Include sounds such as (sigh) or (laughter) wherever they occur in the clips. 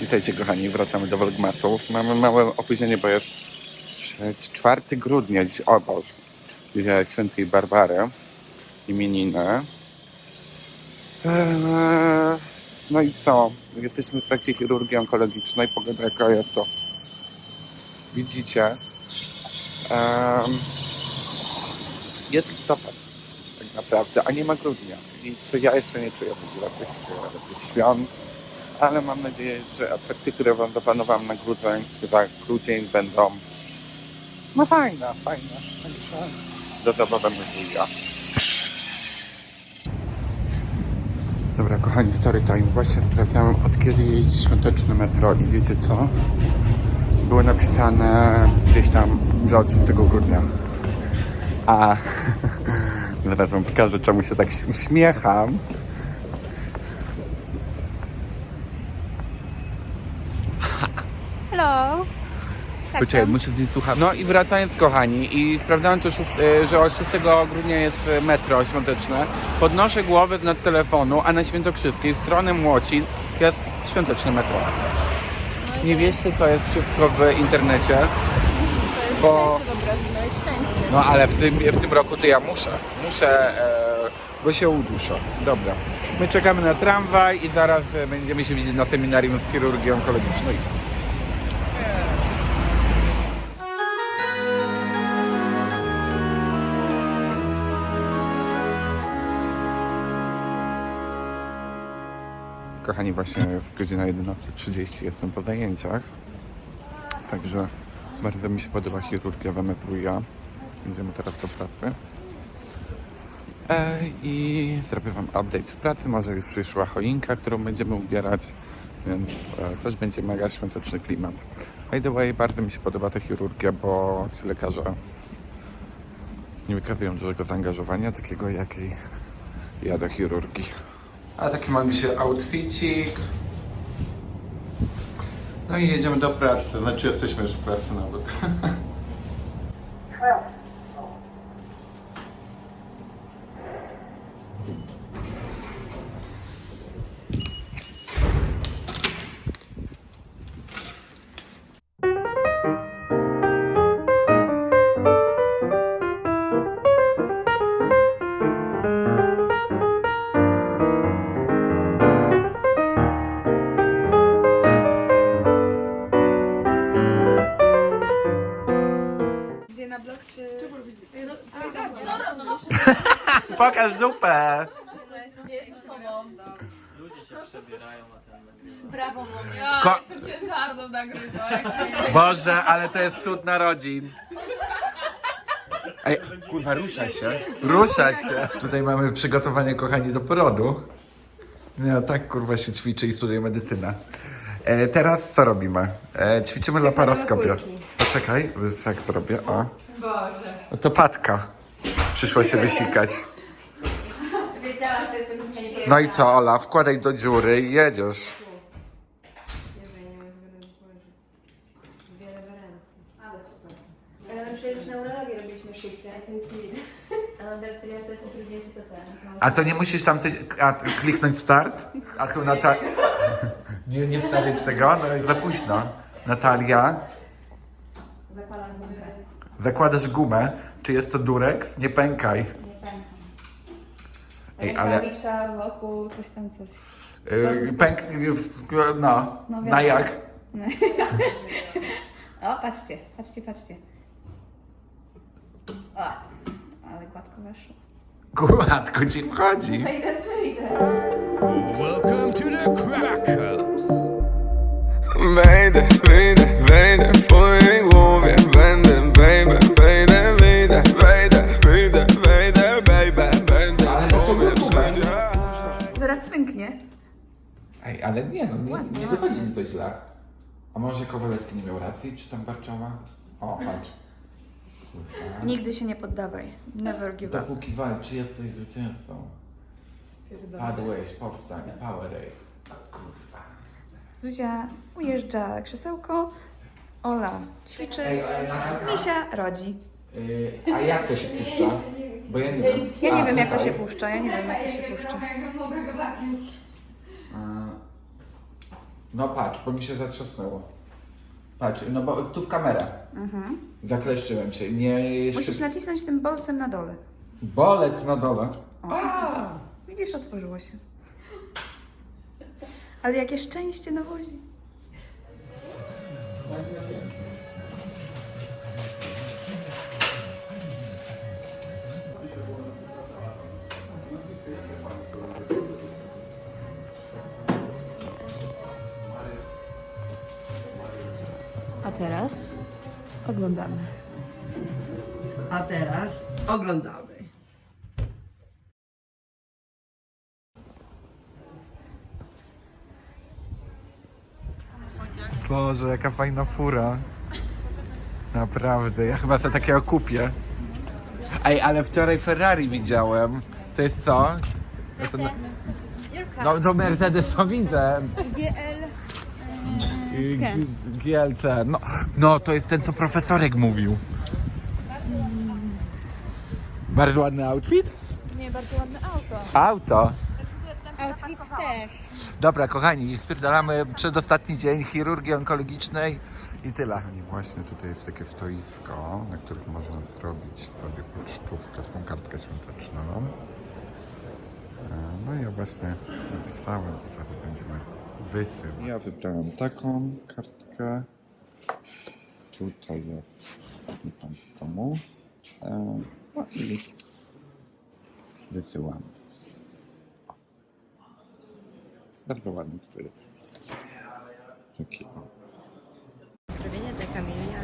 Witajcie kochani, wracamy do Vlogmasów. Mamy małe opóźnienie, bo jest 4 grudnia, dziś, o Boże, dzisiaj świętej Barbary, imieniny. Eee, No i co? Jesteśmy w trakcie chirurgii onkologicznej, pogoda jaka jest to widzicie. Em, jest listopad tak naprawdę, a nie ma grudnia. I to ja jeszcze nie czuję w ogóle tych, e, tych świąt ale mam nadzieję, że atrakcje, które wam zaplanowałem na grudzień, chyba grudzień będą no fajne, fajne. Także zadowolony ja. Kochani, story time. Właśnie sprawdzałem, od kiedy jeździ świąteczne metro i wiecie co? Było napisane gdzieś tam, od 6 grudnia. A (laughs) zaraz wam pokażę, czemu się tak uśmiecham. Hello. Tak, Poczekaj, muszę zjeść słuchawki. No i wracając kochani, i sprawdzałem też, e, że od 6 grudnia jest e, metro świąteczne. Podnoszę głowę nad telefonu, a na Świętokrzyskiej w stronę Młocin jest świąteczne metro. No i Nie to wiecie co jest wszystko w internecie, To jest bo- szczęście po prostu, no i szczęście. no ale w tym, w tym roku to ja muszę. Muszę, e, bo się uduszę. Dobra. My czekamy na tramwaj i zaraz e, będziemy się widzieć na seminarium z chirurgii onkologicznej. Kochani, właśnie jest godzina 11.30, jestem po zajęciach. Także bardzo mi się podoba chirurgia w MSWiA. Idziemy teraz do pracy. E, I zrobię Wam update w pracy. Może już przyszła choinka, którą będziemy ubierać, więc e, też będzie mega świąteczny klimat. By the way, bardzo mi się podoba ta chirurgia, bo ci lekarze nie wykazują dużego zaangażowania, takiego jakiej ja do chirurgii. A taki mam dzisiaj outficik. No i jedziemy do pracy. Znaczy jesteśmy już w pracy nawet. (laughs) Pokaż dupę! Brawo, mamie. Ko- Ciężarną nagrywa, jak się... Boże, ale to jest cud narodzin. Ej, kurwa, rusza się. Rusza się. Tutaj mamy przygotowanie, kochani, do porodu. Nie, tak kurwa się ćwiczy i studiuje medycynę. E, teraz co robimy? E, ćwiczymy laparoskopię. Poczekaj, jak zrobię. O. Boże. No to patka. Przyszła się wysikać. No i co, Ola? Wkładaj do dziury i jedziesz. Ale super. Ale my przecież robiliśmy szycie, a to nic nie widać. A no teraz powiedziałam, że to jest najtrudniejsze to ten. A to nie musisz tam coś, a, kliknąć start? A tu Nata... Nie, nie wstawiać tego? No i za późno. Natalia, Zakładam gumkę. zakładasz gumę. Czy jest to durex? Nie pękaj. Ej, ale Rękawiczka wokół, coś tam coś. yy, pęk... w- No, No na jak? (laughs) O, patrzcie, patrzcie, patrzcie. O, ale gładko weszło. Gładko ci wchodzi. Wejdę, wejdę. Welcome to the crack house. Wejdę, wyjdę, wejdę w Ej, ale nie, no nie, Ładnie, nie ładnie. wychodzi mi to źle. A może Kowalewski nie miał racji, czy tam Barczowa? O, patrz. Kurwa. Nigdy się nie poddawaj. Never give up. Dopóki walczy, jesteś zwycięzcą. Padłeś, powstań, powerade. Kurwa. Zuzia ujeżdża krzesełko, Ola ćwiczy, Misia rodzi. a jak to się puszcza? Bo ja nie wiem. Ja nie A, wiem jak to tutaj. się puszcza, ja nie wiem jak to się puszcza. A, No patrz, bo mi się zatrzasnęło. Patrz, no bo tu w kamerę. Zakleszczyłem się. Nie jeszcze... Musisz nacisnąć tym bolcem na dole. Bolec na dole. Widzisz, otworzyło się. Ale jakie szczęście na wozi. Teraz oglądamy. A teraz oglądamy. Boże, jaka fajna fura. Naprawdę, ja chyba sobie takiego kupię. Ej, ale wczoraj Ferrari widziałem. To jest co? No, to, no, no Mercedes to widzę. G- GLC. No, no, to jest ten, co profesorek mówił. Bardzo ładny outfit? Nie, bardzo ładne auto. Auto. Outfit też. Dobra, kochani, spierdalamy przedostatni dzień chirurgii onkologicznej i tyle. I właśnie tutaj jest takie stoisko, na którym można zrobić sobie pocztówkę, taką kartkę świąteczną. E, No i ja właśnie napisałem, i zaraz będziemy wysyłać. Ja wybrałem taką kartkę. Tutaj jest, nie pamiętam komu. E, No i wysyłamy. Bardzo ładny to jest. Taki o. Pozdrowienia dla Kamilia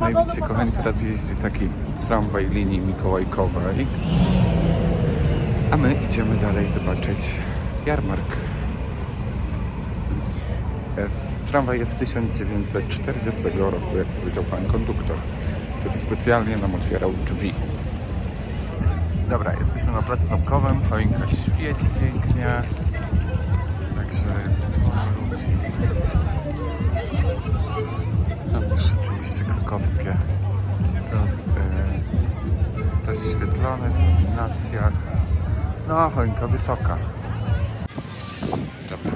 No i widzicie, kochani, teraz jeździ taki tramwaj linii mikołajkowej. A my idziemy dalej zobaczyć jarmark. Tramwaj jest z 1940 roku, jak powiedział pan konduktor, który specjalnie nam otwierał drzwi. Dobra, jesteśmy na placu zamkowym, choinka świeci pięknie, Tam już oczywiście krakowskie roz, e, rozświetlone w iluminacjach. No, choinka wysoka. Dobra,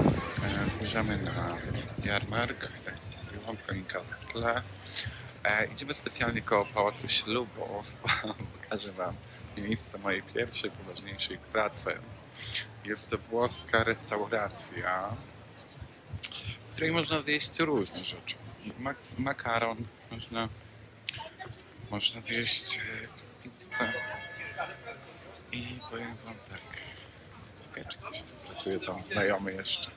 e, zmierzamy na jarmark. Mówiłam, choinka w tle. E, idziemy specjalnie koło Pałacu Ślubów, bo pokażę Wam miejsce mojej pierwszej, poważniejszej pracy. Jest to włoska restauracja, której można zjeść różne rzeczy. Mak makaron, można, można zjeść e, pizzę i powiem wam tak, czekaj, czy ktoś tu pracuje tam znajomy jeszcze.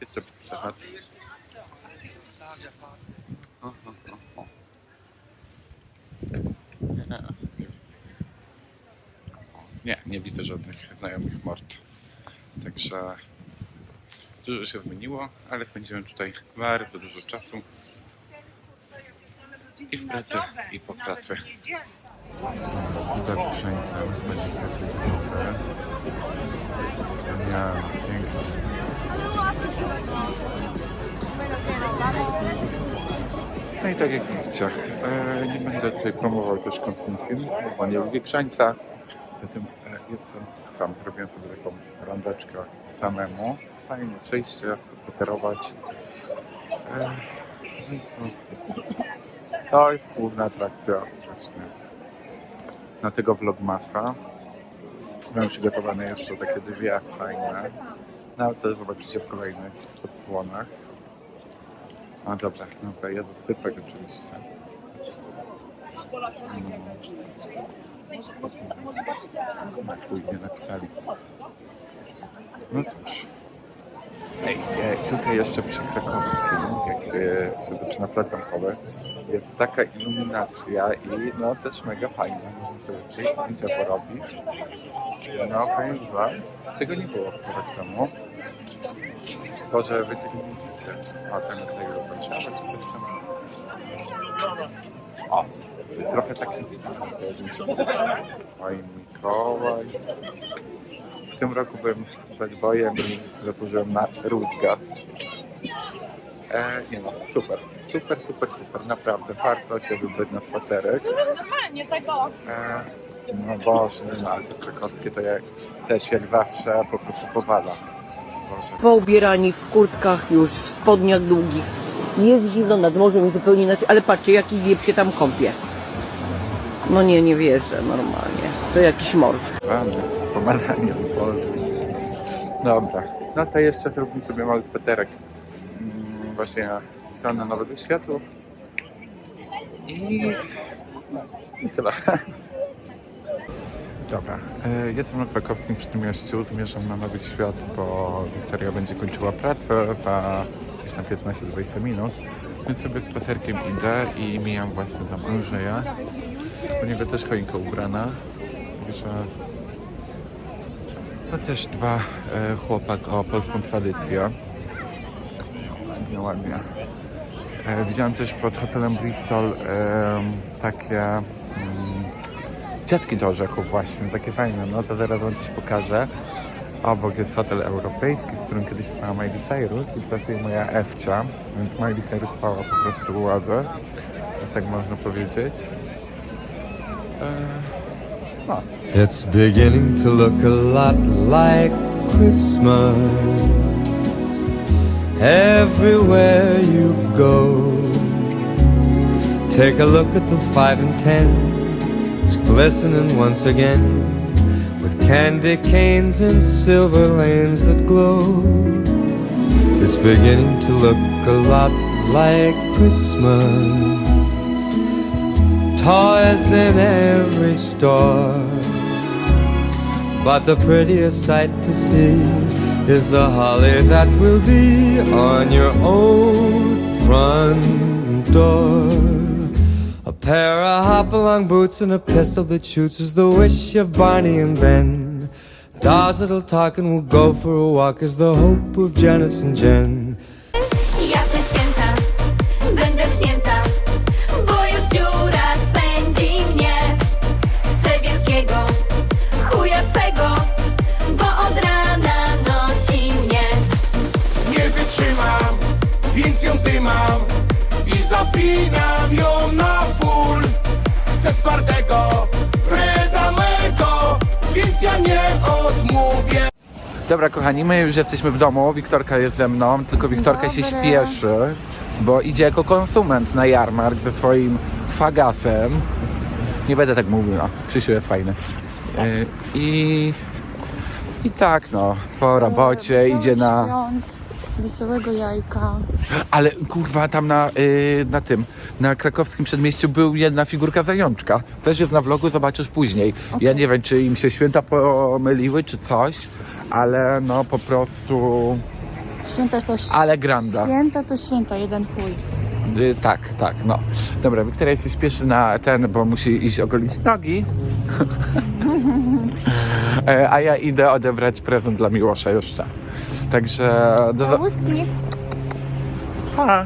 Jest to pizza. Nie, nie widzę żadnych znajomych mord. Także Dużo się zmieniło, ale spędziłem tutaj bardzo dużo czasu. I w pracy, i po pracy. Skrzyńce, 20 zł. Wspaniale, pięknie. No i tak jak widzicie, e, nie będę tutaj promował też konsumpcji, bo nie lubię grzańca. Zatem e, jestem sam, zrobiłem sobie taką randeczkę samemu. Fajnie przejść się, spacerować. E, no i co? To jest główna atrakcja właśnie na tego vlogmasa. Mam przygotowane jeszcze takie dwie fajne. No ale to zobaczycie w kolejnych odsłonach. A dobra, dobra, ja dosypek oczywiście. Mm. Chuj, nie napisali. No cóż. Tutaj jeszcze przy Krakowskim, jak e, się zaczyna plac zamkowy, jest taka iluminacja i no też mega fajna. Można sobie przyjść, zdjęcia porobić. No powiem wam, tego nie było rok temu. To, że wy tego nie widzicie. A ten jest jego kończony, czy coś tam? O, trochę taki Oj, Mikołaj. W tym roku byłem tak bojem i zasłużyłem na rózgę. E, nie no, super. Super, super, super, naprawdę. Warto się wybrać na spacerek. Normalnie tego. E, no Boże, no ale te krakowskie to jak, też jak zawsze po prostu powala. Boże. Poubierani w kurtkach już, w spodniach długich. Jest zimno nad morzem i zupełnie inaczej, ale patrzcie, jaki wiep się tam kąpie. No nie, nie wierzę normalnie. To jakiś mors. Rany, pomazanie w Boże. Dobra, no to jeszcze zrobimy sobie mały spacerek. Mm, Właśnie na stronę Nowego Światu. I, i tyle. (laughs) Dobra, e, jestem na krakowskim przedmieściu, zmierzam na Nowy Świat, bo Wiktoria będzie kończyła pracę za gdzieś na 15-20 minut, więc sobie spacerkiem idę i mijam właśnie tam Andrzeja. U niego też choinka ubrana, także no też dba e, chłopak o polską tradycję. Ładnie, ładnie. E, widziałem też pod hotelem Bristol e, takie mm, dziadki do orzechów właśnie, takie fajne. No to zaraz wam coś pokażę. Obok jest hotel europejski, w którym kiedyś spała Miley Cyrus i pracuje moja Ewcia, więc Miley Cyrus spała po prostu u ławy, tak można powiedzieć. E, no, It's beginning to look a lot like Christmas everywhere you go. Take a look at the five and ten, it's glistening once again with candy canes and silver lanes that glow. It's beginning to look a lot like Christmas. Toys in every store. But the prettiest sight to see is the holly that will be on your own front door. A pair of hop-along boots and a pistol that shoots is the wish of Barney and Ben. Dolls that'll talk and we'll go for a walk is the hope of Janice and Jen. Zapinam ją na full. Chcę twardego, Freda mego, więc ja nie odmówię. Dobra, kochani, my już jesteśmy w domu. Wiktorka jest ze mną, tylko Wiktorka się śpieszy, bo idzie jako konsument na jarmark ze swoim fagasem. Nie będę tak mówił, no. Krzysiu jest fajny. Y, I, I tak, no, po robocie idzie na. Świąt, wesołego jajka. Ale kurwa, tam na, y, na tym, na krakowskim przedmieściu był jedna figurka zajączka. Też jest na vlogu, zobaczysz później. Ja nie wiem, czy im się święta pomyliły, czy coś, ale no po prostu. Święta to Ale granda. Święta to święta, jeden chuj. Y, tak, tak, no. Dobra, Wiktoria się śpieszy na ten, bo musi iść ogolić nogi. (laughs) E, A ja idę odebrać prezent dla Miłosza jeszcze. Także do... Łuski. Pa.